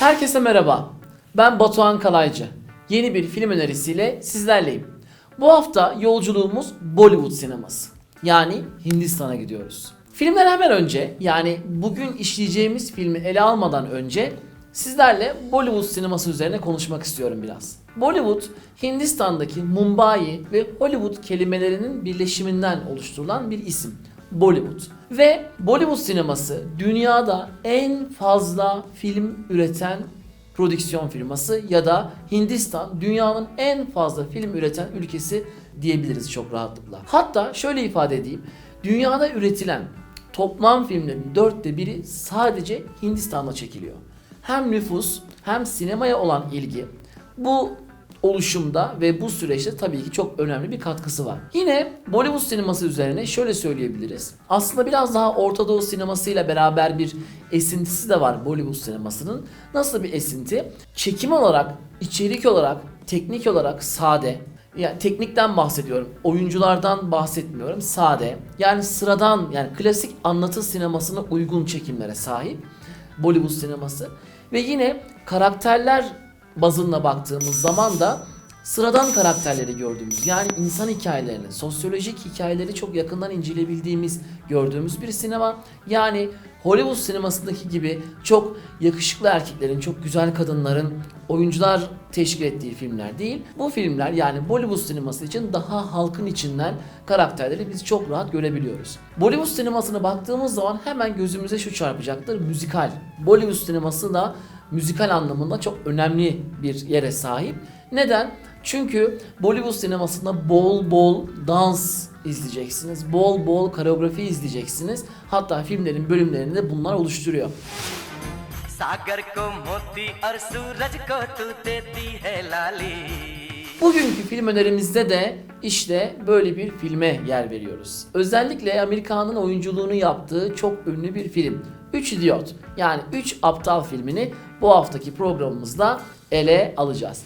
Herkese merhaba. Ben Batuhan Kalaycı. Yeni bir film önerisiyle sizlerleyim. Bu hafta yolculuğumuz Bollywood sineması. Yani Hindistan'a gidiyoruz. Filmden hemen önce yani bugün işleyeceğimiz filmi ele almadan önce sizlerle Bollywood sineması üzerine konuşmak istiyorum biraz. Bollywood, Hindistan'daki Mumbai ve Hollywood kelimelerinin birleşiminden oluşturulan bir isim. Bollywood. Ve Bollywood sineması dünyada en fazla film üreten prodüksiyon firması ya da Hindistan dünyanın en fazla film üreten ülkesi diyebiliriz çok rahatlıkla. Hatta şöyle ifade edeyim. Dünyada üretilen toplam filmlerin dörtte biri sadece Hindistan'da çekiliyor. Hem nüfus hem sinemaya olan ilgi bu oluşumda ve bu süreçte tabii ki çok önemli bir katkısı var. Yine Bollywood sineması üzerine şöyle söyleyebiliriz. Aslında biraz daha Orta Doğu sinemasıyla beraber bir esintisi de var Bollywood sinemasının. Nasıl bir esinti? Çekim olarak, içerik olarak, teknik olarak sade. Yani teknikten bahsediyorum. Oyunculardan bahsetmiyorum. Sade. Yani sıradan yani klasik anlatı sinemasına uygun çekimlere sahip Bollywood sineması. Ve yine karakterler bazında baktığımız zaman da sıradan karakterleri gördüğümüz yani insan hikayelerini, sosyolojik hikayeleri çok yakından inceleyebildiğimiz, gördüğümüz bir sinema. Yani Hollywood sinemasındaki gibi çok yakışıklı erkeklerin, çok güzel kadınların oyuncular teşkil ettiği filmler değil. Bu filmler yani Bollywood sineması için daha halkın içinden karakterleri biz çok rahat görebiliyoruz. Bollywood sinemasına baktığımız zaman hemen gözümüze şu çarpacaktır. Müzikal. Bollywood sineması da müzikal anlamında çok önemli bir yere sahip. Neden? Çünkü Bollywood sinemasında bol bol dans izleyeceksiniz. Bol bol koreografi izleyeceksiniz. Hatta filmlerin bölümlerinde bunlar oluşturuyor. Bugünkü film önerimizde de işte böyle bir filme yer veriyoruz. Özellikle Amerikan'ın oyunculuğunu yaptığı çok ünlü bir film. Üç idiot yani üç aptal filmini bu haftaki programımızda ele alacağız.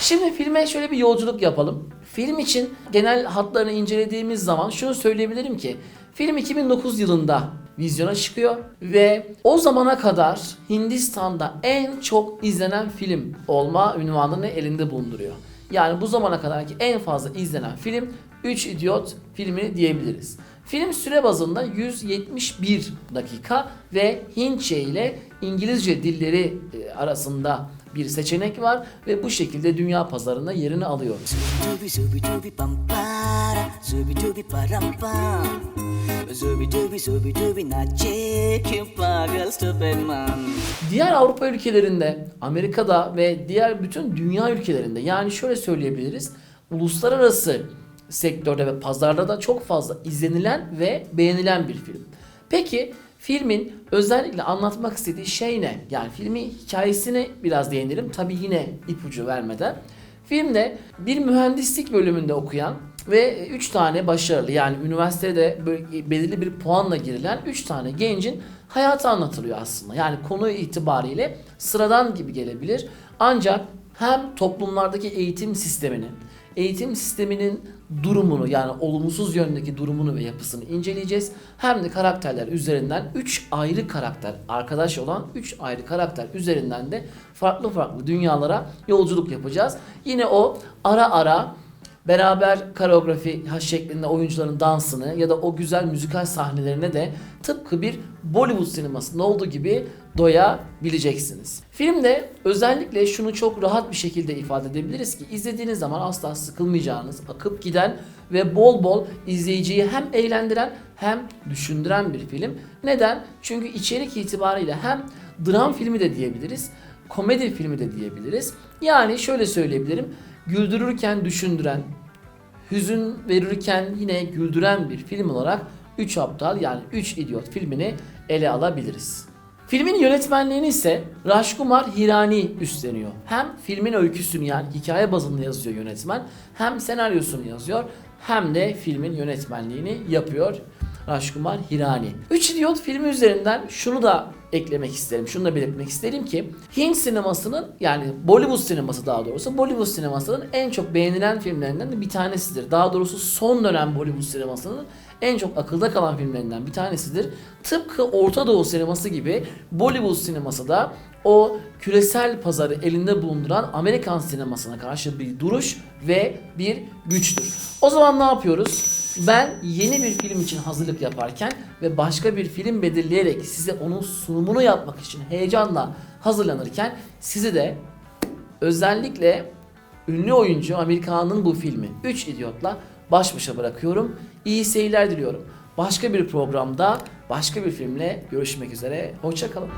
Şimdi filme şöyle bir yolculuk yapalım. Film için genel hatlarını incelediğimiz zaman şunu söyleyebilirim ki film 2009 yılında vizyona çıkıyor ve o zamana kadar Hindistan'da en çok izlenen film olma ünvanını elinde bulunduruyor. Yani bu zamana kadarki en fazla izlenen film 3 İdiot filmi diyebiliriz. Film süre bazında 171 dakika ve Hintçe ile İngilizce dilleri e, arasında bir seçenek var ve bu şekilde dünya pazarında yerini alıyor. Diğer Avrupa ülkelerinde, Amerika'da ve diğer bütün dünya ülkelerinde yani şöyle söyleyebiliriz. Uluslararası sektörde ve pazarda da çok fazla izlenilen ve beğenilen bir film. Peki filmin özellikle anlatmak istediği şey ne? Yani filmin hikayesini biraz değinelim. Tabi yine ipucu vermeden. Filmde bir mühendislik bölümünde okuyan ve 3 tane başarılı yani üniversitede belirli bir puanla girilen 3 tane gencin hayatı anlatılıyor aslında. Yani konu itibariyle sıradan gibi gelebilir. Ancak hem toplumlardaki eğitim sisteminin, eğitim sisteminin durumunu yani olumsuz yöndeki durumunu ve yapısını inceleyeceğiz. Hem de karakterler üzerinden 3 ayrı karakter, arkadaş olan 3 ayrı karakter üzerinden de farklı farklı dünyalara yolculuk yapacağız. Yine o ara ara beraber koreografi şeklinde oyuncuların dansını ya da o güzel müzikal sahnelerine de tıpkı bir Bollywood sinemasında olduğu gibi doyabileceksiniz. Filmde özellikle şunu çok rahat bir şekilde ifade edebiliriz ki izlediğiniz zaman asla sıkılmayacağınız, akıp giden ve bol bol izleyiciyi hem eğlendiren hem düşündüren bir film. Neden? Çünkü içerik itibariyle hem dram filmi de diyebiliriz, komedi filmi de diyebiliriz. Yani şöyle söyleyebilirim. Güldürürken düşündüren, hüzün verirken yine güldüren bir film olarak 3 Aptal yani 3 İdiot filmini ele alabiliriz. Filmin yönetmenliğini ise Rajkumar Hirani üstleniyor. Hem filmin öyküsünü yani hikaye bazında yazıyor yönetmen, hem senaryosunu yazıyor, hem de filmin yönetmenliğini yapıyor Rajkumar Hirani. 3 İdiot filmi üzerinden şunu da eklemek isterim. Şunu da belirtmek isterim ki Hint sinemasının yani Bollywood sineması daha doğrusu Bollywood sinemasının en çok beğenilen filmlerinden de bir tanesidir. Daha doğrusu son dönem Bollywood sinemasının en çok akılda kalan filmlerinden bir tanesidir. Tıpkı Orta Doğu sineması gibi Bollywood sineması da o küresel pazarı elinde bulunduran Amerikan sinemasına karşı bir duruş ve bir güçtür. O zaman ne yapıyoruz? Ben yeni bir film için hazırlık yaparken ve başka bir film belirleyerek size onun sunumunu yapmak için heyecanla hazırlanırken sizi de özellikle ünlü oyuncu Amerikan'ın bu filmi 3 İdiot'la baş başa bırakıyorum. İyi seyirler diliyorum. Başka bir programda başka bir filmle görüşmek üzere. Hoşçakalın.